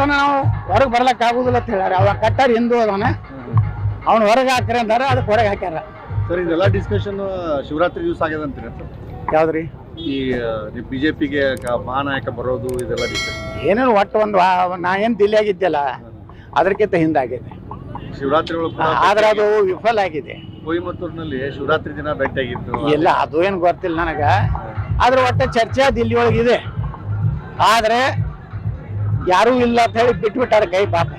ತನ ನಾವು ಹೊರಗೆ ಬರ್ಲಕ್ ಆಗುದಿಲ್ಲ ಅಂತ ಹೇಳ್ಯಾರ. ಅವ ಕಟ್ಟಾರ ಹಿಂದೂ ಅದಾನ. ಅವ್ನು ಹೊರಗೆ ಹಾಕ್ರಿ ಅಂದಾರ ಅದಕ್ಕೆ ಹೊರಗೆ ಹಾಕ್ಯಾರ. ಸರ್ ಇದೆಲ್ಲ ಡಿಸ್ಕಷನ್ ಶಿವರಾತ್ರಿ ದಿವಸ ಆಗ್ಯದ ಅಂತೀರ ಯಾವ್ದ್ರಿ? ಈ ಬಿಜೆಪಿಗೆ ಮಹಾನಾಯಕ ಬರೋದು ಇದೆಲ್ಲ ಡಿಸ್ಕಷನ್ ಏನೇನು ಒಟ್ಟು ಒಂದು ನಾ ಏನು ದಿಲ್ಲಿಯಾಗಿದ್ದೆಲ್ಲ ಅದಕ್ಕಿಂತ ಹಿಂದಾಗಿದೆ ಶಿವರಾತ್ರಿ ಆದ್ರೆ ಅದು ವಿಫಲ ಆಗಿದೆ. ಕೊಯಮತ್ತೂರಿನಲ್ಲಿ ಶಿವರಾತ್ರಿ ದಿನ ಭೇಟಿಯಾಗಿತ್ತು ಇಲ್ಲ ಅದು ಏನು ಗೊತ್ತಿಲ್ಲ ನನಗ. ಆದ್ರೆ ಒಟ್ಟು ಚರ್ಚೆ ದಿಲ್ಲಿ ಒಳಗಿದೆ ಆದ್ರೆ ಯಾರೂ ಇಲ್ಲ ಅಂತ ಹೇಳಿ ಬಿಟ್ಬಿಟ್ಟಾರ ಕೈ ಪಾಪ.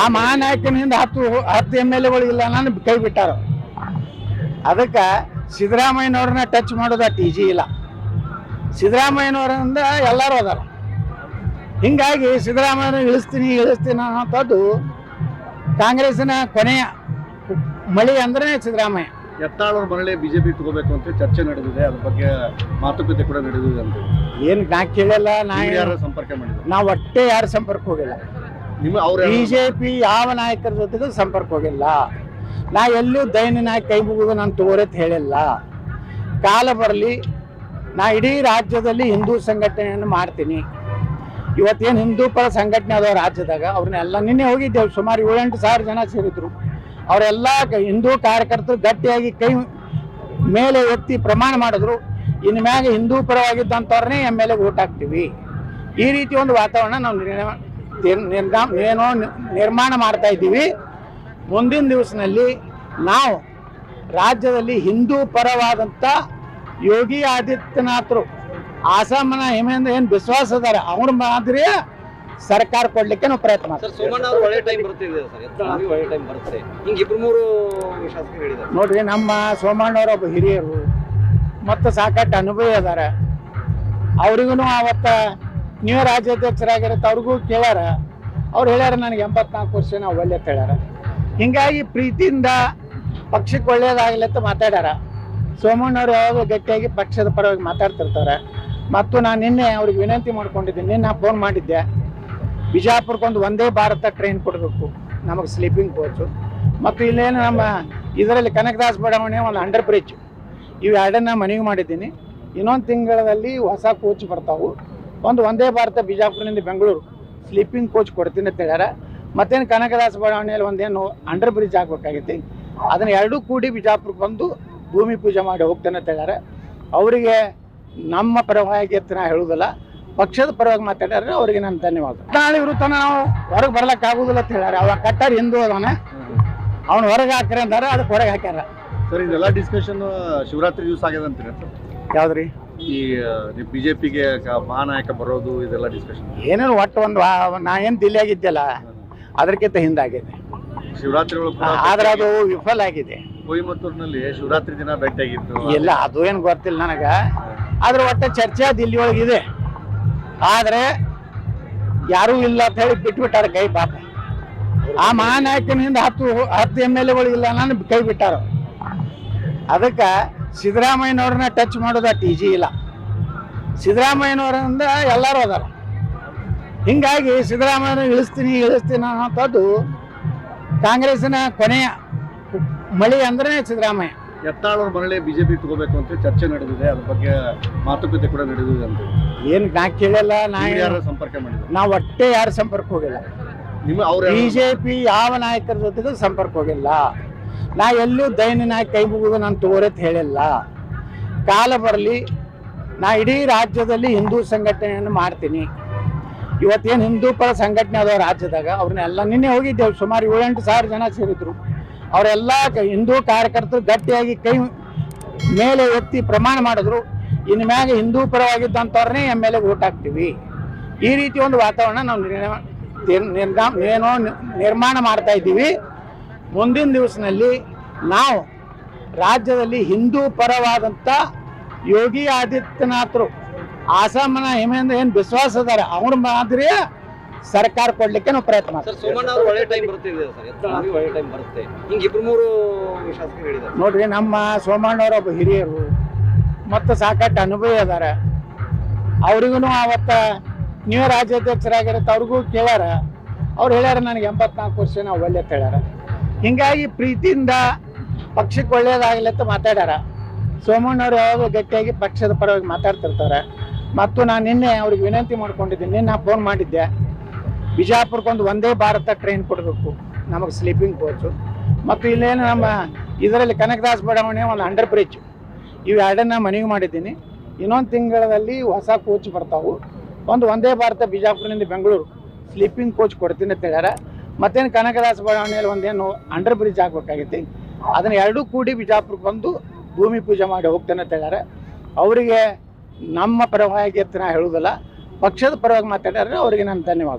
ಆ ಮಹಾನಾಯಕನಿಂದ ಹತ್ತು ಹತ್ತು ಎಂ ಎಲ್ ಎಗಳು ಇಲ್ಲ ನಾನು ಕೈ ಬಿಟ್ಟಾರ. ಅದಕ್ಕೆ ಸಿದ್ದರಾಮಯ್ಯನವ್ರನ್ನ ಟಚ್ ಮಾಡೋದು ಅಟ್ ಈಜಿ ಇಲ್ಲ. ಸಿದ್ದರಾಮಯ್ಯನವರಿಂದ ಎಲ್ಲರೂ ಅದಾರ. ಹಿಂಗಾಗಿ ಸಿದ್ದರಾಮಯ್ಯನ ಇಳಿಸ್ತೀನಿ ಇಳಿಸ್ತೀನಿ ಅನ್ನೋಂಥದ್ದು ಕಾಂಗ್ರೆಸ್ನ ಕೊನೆಯ ಮಳಿ ಅಂದ್ರೆ ಸಿದ್ದರಾಮಯ್ಯ. ಎತ್ತಾಳವ್ರ ಮರಳಿ ಬಿಜೆಪಿ ತಗೋಬೇಕು ಅಂತ ಚರ್ಚೆ ನಡೆದಿದೆ ಅದ್ರ ಬಗ್ಗೆ ಮಾತುಕತೆ ಕೂಡ ನಡೆದಿದೆ ಅಂತ ಏನ್ ನಾ ಕೇಳಲ್ಲ ನಾ ನೀವು ಯಾರು ಸಂಪರ್ಕ ಮಾಡಿದ್ರು ನಾ ಒಟ್ಟೆ ಯಾರ ಸಂಪರ್ಕ ಹೋಗಿಲ್ಲ. ನಿಮ್ಮ ಅವ್ರ ಬಿಜೆಪಿ ಯಾವ ನಾಯಕರ ಜೊತೆಗೂ ಸಂಪರ್ಕ ಹೋಗಿಲ್ಲ. ನಾ ಎಲ್ಲೂ ದೈನ್ಯ ನಾಯಕ ಕೈ ಮುಗಿದು ನಾನು ತಗೋರತ್ ಹೇಳಿಲ್ಲ. ಕಾಲ ಬರಲಿ ನಾ ಇಡೀ ರಾಜ್ಯದಲ್ಲಿ ಹಿಂದೂ ಸಂಘಟನೆಯನ್ನು ಮಾಡ್ತೀನಿ. ಇವತ್ತೇನು ಹಿಂದೂ ಪರ ಸಂಘಟನೆ ಅದಾವ ರಾಜ್ಯದಾಗ ಅವ್ರನ್ನೆಲ್ಲ ನಿನ್ನೆ ಹೋಗಿದ್ದೇವೆ ಸುಮಾರು ಏಳೆಂಟು ಸಾವಿರ ಜನ ಸೇರಿದ್ರು. ಅವರೆಲ್ಲ ಹಿಂದೂ ಕಾರ್ಯಕರ್ತರು ಗಟ್ಟಿಯಾಗಿ ಕೈ ಮೇಲೆ ಎತ್ತಿ ಪ್ರಮಾಣ ಮಾಡಿದ್ರು. ಇನ್ನು ಮ್ಯಾಗ ಹಿಂದೂ ಪರವಾಗಿದ್ದಂಥವ್ರನ್ನೇ ಎಂ ಎಲ್ ಓಟ್ ಹಾಕ್ತೀವಿ. ಈ ರೀತಿ ಒಂದು ವಾತಾವರಣ ನಾವು ಏನೋ ನಿರ್ಮಾಣ ಮಾಡ್ತಾ ಇದ್ದೀವಿ. ಮುಂದಿನ ದಿವಸದಲ್ಲಿ ನಾವು ರಾಜ್ಯದಲ್ಲಿ ಹಿಂದೂ ಪರವಾದಂಥ ಯೋಗಿ ಆದಿತ್ಯನಾಥರು, ಆಸಾಮನ ಹೇಮೇಂದ್ರ ಏನು ವಿಶ್ವಾಸ ಅದಾರ ಅವ್ರ ಮಾದರಿ ಸರ್ಕಾರ ಕೊಡ್ಲಿಕ್ಕೆ ನಾವು ಪ್ರಯತ್ನ ನೋಡ್ರಿ ನಮ್ಮ ಸೋಮಣ್ಣವ್ರ ಒಬ್ಬ ಹಿರಿಯರು ಮತ್ತು ಸಾಕಷ್ಟು ಅನುಭವಿ ಅದಾರ ಅವ್ರಿಗೂ ಅವತ್ತ ನೀವೇ ರಾಜ್ಯಾಧ್ಯಕ್ಷರಾಗಿರತ್ತೆ ಅವ್ರಿಗೂ ಕೇಳ್ಯಾರ. ಅವ್ರು ಹೇಳ್ಯಾರ ನನಗೆ ಎಂಬತ್ನಾಲ್ಕು ವರ್ಷ ನಾವು ಒಳ್ಳೆ ಹೇಳ್ಯಾರ. ಹಿಂಗಾಗಿ ಪ್ರೀತಿಯಿಂದ ಪಕ್ಷಕ್ಕೆ ಒಳ್ಳೇದಾಗಲಿ ಅಂತ ಮಾತಾಡ್ಯಾರ. ಸೋಮಣ್ಣವ್ರು ಯಾವಾಗ ಗಟ್ಟಿಯಾಗಿ ಪಕ್ಷದ ಪರವಾಗಿ ಮಾತಾಡ್ತಿರ್ತಾರೆ. ಮತ್ತು ನಾನು ನಿನ್ನೆ ಅವ್ರಿಗೆ ವಿನಂತಿ ಮಾಡ್ಕೊಂಡಿದ್ದೀನಿ ನಿನ್ನೆ ಫೋನ್ ಮಾಡಿದ್ದೆ. ಬಿಜಾಪುರಕ್ಕೊಂದು ಒಂದೇ ಭಾರತ ಟ್ರೈನ್ ಕೊಡಬೇಕು. ನಮಗೆ ಸ್ಲೀಪಿಂಗ್ ಕೋಚು ಮತ್ತು ಇಲ್ಲೇನು ನಮ್ಮ ಇದರಲ್ಲಿ ಕನಕದಾಸ್ ಬಡಾವಣೆ ಒಂದು ಅಂಡರ್ ಬ್ರಿಡ್ಜ್ ಇವೆರಡನ್ನ ಮನವಿ ಮಾಡಿದ್ದೀನಿ. ಇನ್ನೊಂದು ತಿಂಗಳಲ್ಲಿ ಹೊಸ ಕೋಚ್ ಬರ್ತಾವು. ಒಂದು ಒಂದೇ ಭಾರತ ಬಿಜಾಪುರದಿಂದ ಬೆಂಗಳೂರು. ಸ್ಲೀಪಿಂಗ್ ಕೋಚ್ ಕೊಡ್ತೀನಿ ಅಂತ ಹೇಳ್ಯಾರ. ಮತ್ತೇನು ಕನಕದಾಸ ಬಡಾವಣೆಯಲ್ಲಿ ಒಂದೇನು ಅಂಡರ್ ಬ್ರಿಡ್ಜ್ ಆಗಬೇಕಾಗೈತಿ ಅದನ್ನು ಎರಡೂ ಕೂಡಿ ಬಿಜಾಪುರಕ್ಕೆ ಬಂದು ಭೂಮಿ ಪೂಜೆ ಮಾಡಿ ಹೋಗ್ತೇನೆ ಅಂತ ಹೇಳ್ಯಾರ. ಅವರಿಗೆ ನಮ್ಮ ಪರವಾಗಿ ಅಂತ ನಾ ಹೇಳುವುದಿಲ್ಲ ಪಕ್ಷದ ಪರವಾಗಿ ಮಾತಾಡ್ಯಾರ ಅವರಿಗೆ ನನ್ನ ಧನ್ಯವಾದ. ನಾಳೆ ತನ ನಾವು ಹೊರಗೆ ಬರ್ಲಕ್ಕೆ ಆಗುದಿಲ್ಲ ಅಂತ ಹೇಳ್ಯಾರ ಅವ ಕಟ್ಟಾರ ಹಿಂದೂ ಅದಾನ. ಅವ್ನು ಹೊರಗೆ ಹಾಕ್ರಿ ಅಂದಾರ ಅದಕ್ಕೆ ಹೊರಗೆ ಹಾಕ್ಯಾರ. ಸರ್ ಇದೆಲ್ಲ ಡಿಸ್ಕಷನ್ ಶಿವರಾತ್ರಿ ದಿವಸ ಆಗ್ಯದ ಅಂತೀರ ಯಾವ್ದ್ರಿ? ಈ ಬಿಜೆಪಿಗೆ ಮಹಾನಾಯಕ ಬರೋದು ಇದೆಲ್ಲ ಡಿಸ್ಕಷನ್ ಏನೇನು ಒಟ್ಟು ಒಂದು ನಾ ಏನು ದಿಲ್ಲಿಯಾಗಿದ್ದೆಲ್ಲ ಅದಕ್ಕಿಂತ ಹಿಂದಾಗಿದೆ ಶಿವರಾತ್ರಿ ಆದ್ರೆ ಅದು ವಿಫಲ ಆಗಿದೆ. ಕೊಯಮತ್ತೂರಿನಲ್ಲಿ ಶಿವರಾತ್ರಿ ದಿನ ಭೇಟಿಯಾಗಿತ್ತು ಇಲ್ಲ ಅದು ಏನು ಗೊತ್ತಿಲ್ಲ ನನಗೆ. ಆದ್ರೆ ಒಟ್ಟು ಚರ್ಚೆ ದಿಲ್ಲಿ ಒಳಗಿದೆ ಆದ್ರೆ ಯಾರೂ ಇಲ್ಲ ಅಂತ ಹೇಳಿ ಬಿಟ್ಬಿಟ್ಟಾರ ಕೈ ಪಾಪ. ಆ ಮಹಾನಾಯಕನಿಂದ ಹತ್ತು ಹತ್ತು ಎಂ ಎಲ್ ಎಗಳು ಇಲ್ಲ ನಾನು ಕೈ ಬಿಟ್ಟಾರ. ಅದಕ್ಕೆ ಸಿದ್ದರಾಮಯ್ಯನವ್ರನ್ನ ಟಚ್ ಮಾಡೋದು ಟಿ ಜಿ ಇಲ್ಲ. ಸಿದ್ದರಾಮಯ್ಯನವರಿಂದ ಎಲ್ಲರೂ ಅದಾರ. ಹಿಂಗಾಗಿ ಸಿದ್ದರಾಮಯ್ಯನ ಇಳಿಸ್ತೀನಿ ಇಳಿಸ್ತೀನಿ ಅನ್ನೋಂಥದ್ದು ಕಾಂಗ್ರೆಸ್ಸಿನ ಕೊನೆಯ ಮಳಿ ಅಂದ್ರೆ ಸಿದ್ದರಾಮಯ್ಯ. ಎತ್ತಾಳವ್ರ ಮರಳಿ ಬಿಜೆಪಿ ತಗೋಬೇಕು ಅಂತ ಚರ್ಚೆ ನಡೆದಿದೆ. ಅದ್ರ ಬಗ್ಗೆ ಮಾತುಕತೆ ಕೂಡ ನಡೆದಿದೆ ಅಂತ ಏನು ನಾ ಕೇಳಲ್ಲ ನಾ ಯಾರ ಯಾರು ಸಂಪರ್ಕ ಮಾಡಿದ್ರು ನಾವು ಒಟ್ಟೆ ಯಾರ ಸಂಪರ್ಕ ಹೋಗಿಲ್ಲ. ನಿಮ್ಮ ಅವ್ರ ಬಿಜೆಪಿ ಯಾವ ನಾಯಕರ ಜೊತೆಗೂ ಸಂಪರ್ಕ ಹೋಗಿಲ್ಲ. ನಾ ಎಲ್ಲೂ ದೈನ್ಯ ನಾಯಕ ಕೈ ಮುಗಿದು ನಾನು ತಗೋರತ್ ಹೇಳಿಲ್ಲ. ಕಾಲ ಬರಲಿ ನಾ ಇಡೀ ರಾಜ್ಯದಲ್ಲಿ ಹಿಂದೂ ಸಂಘಟನೆಯನ್ನು ಮಾಡ್ತೀನಿ. ಇವತ್ತೇನು ಹಿಂದೂ ಪರ ಸಂಘಟನೆ ಅದಾವ ರಾಜ್ಯದಾಗ ಅವ್ರನ್ನೆಲ್ಲ ನಿನ್ನೆ ಹೋಗಿದ್ದೆವು ಸುಮಾರು ಏಳೆಂಟು ಸಾವಿರ ಜನ ಸೇರಿದ್ರು. ಅವರೆಲ್ಲ ಹಿಂದೂ ಕಾರ್ಯಕರ್ತರು ಗಟ್ಟಿಯಾಗಿ ಕೈ ಮೇಲೆ ಎತ್ತಿ ಪ್ರಮಾಣ ಮಾಡಿದ್ರು. ಇನ್ನು ಮ್ಯಾಗ ಹಿಂದೂ ಪರವಾಗಿದ್ದಂಥವ್ರನ್ನೇ ಎಂ ಎಲ್ ಎ ಓಟ್ ಹಾಕ್ತೀವಿ. ಈ ರೀತಿ ಒಂದು ವಾತಾವರಣ ನಾವು ನಿರ್ಗಾ- ಏನೋ ನಿರ್ಮಾಣ ಮಾಡ್ತಾ ಇದ್ದೀವಿ. ಮುಂದಿನ ದಿವಸದಲ್ಲಿ ನಾವು ರಾಜ್ಯದಲ್ಲಿ ಹಿಂದೂ ಪರವಾದಂಥ ಯೋಗಿ ಆದಿತ್ಯನಾಥರು, ಆಸಾಮನ ಹಿಮೆಯಿಂದ ಏನು ವಿಶ್ವಾಸ ಅದಾರ? ಅವ್ರ ಮಾದರಿ ಸರ್ಕಾರ ಕೊಡ್ಲಿಕ್ಕೆ ನಾವು ಪ್ರಯತ್ನ ನೋಡ್ರಿ ನಮ್ಮ ಸೋಮಣ್ಣವ್ರ ಒಬ್ಬ ಹಿರಿಯರು ಮತ್ತು ಸಾಕಷ್ಟು ಅನುಭವಿ ಅದಾರ ಅವ್ರಿಗೂ ಅವತ್ತ ನೀವೇ ರಾಜ್ಯಾಧ್ಯಕ್ಷರಾಗಿರತ್ತೆ ಅವ್ರಿಗೂ ಕೇಳ್ಯಾರ. ಅವ್ರು ಹೇಳ್ಯಾರ ನನಗೆ ಎಂಬತ್ನಾಲ್ಕು ವರ್ಷ ನಾವು ಒಳ್ಳೆ ಹೇಳ್ಯಾರ. ಹಿಂಗಾಗಿ ಪ್ರೀತಿಯಿಂದ ಪಕ್ಷಕ್ಕೆ ಒಳ್ಳೇದಾಗಲಿ ಅಂತ ಮಾತಾಡ್ಯಾರ. ಸೋಮಣ್ಣವ್ರು ಯಾವಾಗ ಗಟ್ಟಿಯಾಗಿ ಪಕ್ಷದ ಪರವಾಗಿ ಮಾತಾಡ್ತಿರ್ತಾರೆ. ಮತ್ತು ನಾನು ನಿನ್ನೆ ಅವ್ರಿಗೆ ವಿನಂತಿ ಮಾಡ್ಕೊಂಡಿದ್ದೀನಿ ನಿನ್ನೆ ಫೋನ್ ಮಾಡಿದ್ದೆ. ಬಿಜಾಪುರಕ್ಕೊಂದು ಒಂದೇ ಭಾರತ ಟ್ರೈನ್ ಕೊಡಬೇಕು. ನಮಗೆ ಸ್ಲೀಪಿಂಗ್ ಕೋಚು ಮತ್ತು ಇಲ್ಲೇನು ನಮ್ಮ ಇದರಲ್ಲಿ ಕನಕದಾಸ್ ಬಡಾವಣೆ ಒಂದು ಅಂಡರ್ ಬ್ರಿಡ್ಜ್ ಇವು ಎರಡನ್ನ ಮನವಿ ಮಾಡಿದ್ದೀನಿ. ಇನ್ನೊಂದು ತಿಂಗಳಲ್ಲಿ ಹೊಸ ಕೋಚ್ ಬರ್ತಾವು. ಒಂದು ಒಂದೇ ಭಾರತ ಬಿಜಾಪುರದಿಂದ ಬೆಂಗಳೂರು. ಸ್ಲೀಪಿಂಗ್ ಕೋಚ್ ಕೊಡ್ತೀನಿ ಅಂತ ಹೇಳ್ಯಾರ. ಮತ್ತೇನು ಕನಕದಾಸ ಬಡಾವಣೆಯಲ್ಲಿ ಒಂದೇನು ಅಂಡರ್ ಬ್ರಿಡ್ಜ್ ಹಾಕ್ಬೇಕಾಗೈತಿ ಅದನ್ನ ಎರಡೂ ಕೂಡಿ ಬಿಜಾಪುರಕ್ಕೆ ಬಂದು ಭೂಮಿ ಪೂಜೆ ಮಾಡಿ ಹೋಗ್ತೇನೆ ಅಂತ ಹೇಳ್ಯಾರ. ಅವರಿಗೆ ನಮ್ಮ ಪರವಾಗಿ ಅಂತ ನಾ ಹೇಳುವುದಿಲ್ಲ. ಪಕ್ಷದ ಪರವಾಗಿ ಮಾತಾಡ್ಯಾರ ಅವರಿಗೆ ನಾನು ಧನ್ಯವಾದ.